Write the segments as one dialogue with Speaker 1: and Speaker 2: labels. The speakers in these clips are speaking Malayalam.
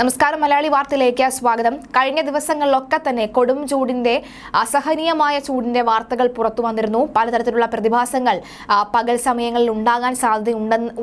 Speaker 1: നമസ്കാരം മലയാളി വാർത്തയിലേക്ക് സ്വാഗതം. കഴിഞ്ഞ ദിവസങ്ങളിലൊക്കെ തന്നെ കൊടും ചൂടിന്റെ അസഹനീയമായ ചൂടിന്റെ വാർത്തകൾ പുറത്തു വന്നിരുന്നു. പലതരത്തിലുള്ള പ്രതിഭാസങ്ങൾ പകൽ സമയങ്ങളിൽ ഉണ്ടാകാൻ സാധ്യത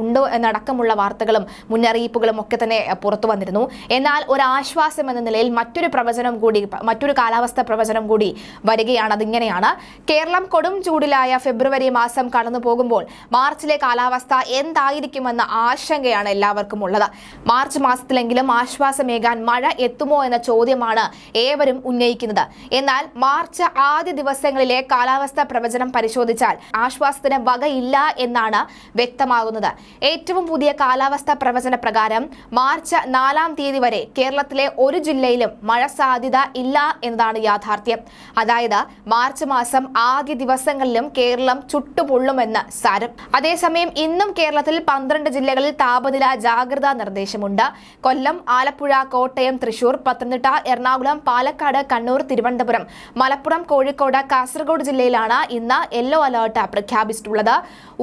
Speaker 1: ഉണ്ട് എന്നടക്കമുള്ള വാർത്തകളും മുന്നറിയിപ്പുകളും ഒക്കെ തന്നെ പുറത്തു വന്നിരുന്നു. എന്നാൽ ഒരു ആശ്വാസം എന്ന നിലയിൽ മറ്റൊരു പ്രവചനം കൂടി മറ്റൊരു കാലാവസ്ഥ പ്രവചനം കൂടി വരികയാണ്. അതിങ്ങനെയാണ്. കേരളം കൊടും ചൂടിലായ ഫെബ്രുവരി മാസം കടന്നു പോകുമ്പോൾ മാർച്ചിലെ കാലാവസ്ഥ എന്തായിരിക്കുമെന്ന ആശങ്കയാണ് എല്ലാവർക്കും ഉള്ളത്. മാർച്ച് മാസത്തിലെങ്കിലും ആശ്വാസമേകാൻ മഴ എത്തുമോ എന്ന ചോദ്യമാണ് ഏവരും ഉന്നയിക്കുന്നത്. എന്നാൽ മാർച്ച് ആദ്യ ദിവസങ്ങളിലെ കാലാവസ്ഥ പ്രവചനം പരിശോധിച്ചാൽ ആശ്വാസത്തിന് വകയില്ല എന്നാണ് വ്യക്തമാകുന്നത്. ഏറ്റവും പുതിയ കാലാവസ്ഥ പ്രവചന പ്രകാരം മാർച്ച് നാലാം തീയതി വരെ കേരളത്തിലെ ഒരു ജില്ലയിലും മഴ സാധ്യത ഇല്ല എന്നതാണ് യാഥാർത്ഥ്യം. അതായത് മാർച്ച് മാസം ആദ്യ ദിവസങ്ങളിലും കേരളം ചുട്ടുപൊള്ളുമെന്ന് സാരം. അതേസമയം ഇന്നും കേരളത്തിൽ പന്ത്രണ്ട് ജില്ലകളിൽ താപനില ജാഗ്രതാ നിർദ്ദേശമുണ്ട്. കൊല്ലം ആലപ്പുഴ കോട്ടയം തൃശൂർ പത്തനംതിട്ട എറണാകുളം പാലക്കാട് കണ്ണൂർ തിരുവനന്തപുരം. മലപ്പുറം കോഴിക്കോട് കാസർഗോഡ് ജില്ലയിലാണ് ഇന്ന് യെല്ലോ അലേർട്ട് പ്രഖ്യാപിച്ചിട്ടുള്ളത്.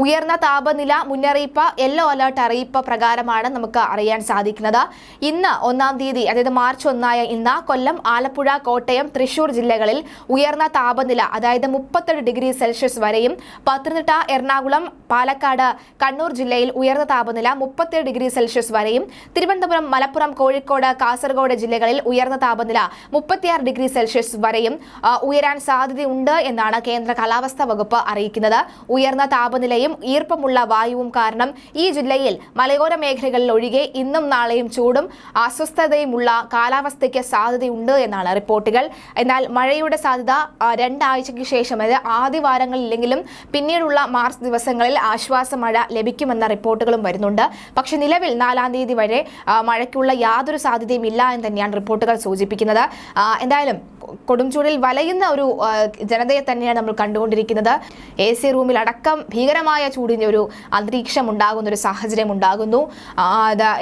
Speaker 1: ഉയർന്ന താപനില മുന്നറിയിപ്പ് യെല്ലോ അലേർട്ട് അറിയിപ്പ് പ്രകാരമാണ് നമുക്ക് അറിയാൻ സാധിക്കുന്നത്. ഇന്ന് ഒന്നാം തീയതി അതായത് മാർച്ച് ഒന്നായ ഇന്ന് കൊല്ലം ആലപ്പുഴ കോട്ടയം തൃശൂർ ജില്ലകളിൽ ഉയർന്ന താപനില അതായത് മുപ്പത്തെട്ട് ഡിഗ്രി സെൽഷ്യസ് വരെയും പത്തനംതിട്ട എറണാകുളം പാലക്കാട് കണ്ണൂർ ജില്ലയിൽ ഉയർന്ന താപനില മുപ്പത്തേഴ് ഡിഗ്രി സെൽഷ്യസ് വരെയും തിരുവനന്തപുരം മലപ്പുറം കോഴിക്കോട് കാസർഗോഡ് ജില്ലകളിൽ ഉയർന്ന താപനില മുപ്പത്തിയാറ് ഡിഗ്രി സെൽഷ്യസ് വരെയും ഉയരാൻ സാധ്യതയുണ്ട് എന്നാണ് കേന്ദ്ര കാലാവസ്ഥാ വകുപ്പ് അറിയിക്കുന്നത്. ഉയർന്ന താപനിലയും ഈർപ്പമുള്ള വായുവും കാരണം ഈ ജില്ലയിൽ മലയോര മേഖലകളിൽ ഒഴികെ ഇന്നും നാളെയും ചൂടും അസ്വസ്ഥതയുമുള്ള കാലാവസ്ഥയ്ക്ക് സാധ്യതയുണ്ട് എന്നാണ് റിപ്പോർട്ടുകൾ. എന്നാൽ മഴയുടെ സാധ്യത രണ്ടാഴ്ചയ്ക്ക് ശേഷം അതായത് ആദ്യ പിന്നീടുള്ള മാർച്ച് ദിവസങ്ങളിൽ ആശ്വാസ മഴ ലഭിക്കുമെന്ന റിപ്പോർട്ടുകളും വരുന്നുണ്ട്. പക്ഷേ നിലവിൽ നാലാം തീയതി വരെ മഴയ്ക്കുള്ള യാതൊരു സാധ്യതയും ഇല്ല എന്ന് തന്നെയാണ് റിപ്പോർട്ടുകൾ സൂചിപ്പിക്കുന്നത്. എന്തായാലും കൊടുംചൂടിൽ വലയുന്ന ഒരു ജനതയെ തന്നെയാണ് നമ്മൾ കണ്ടുകൊണ്ടിരിക്കുന്നത്. എ സി റൂമിൽ അടക്കം ഭീകരമായ ചൂടിന്റെ ഒരു അന്തരീക്ഷം ഉണ്ടാകുന്ന ഒരു സാഹചര്യം ഉണ്ടാകുന്നു.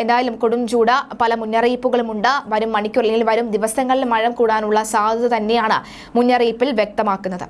Speaker 1: എന്തായാലും കൊടും ചൂട് പല മുന്നറിയിപ്പുകളുമുണ്ട് വരും മണിക്കൂർ അല്ലെങ്കിൽ വരും ദിവസങ്ങളിൽ മഴ കൂടാനുള്ള സാധ്യത തന്നെയാണ് മുന്നറിയിപ്പിൽ വ്യക്തമാക്കുന്നത്.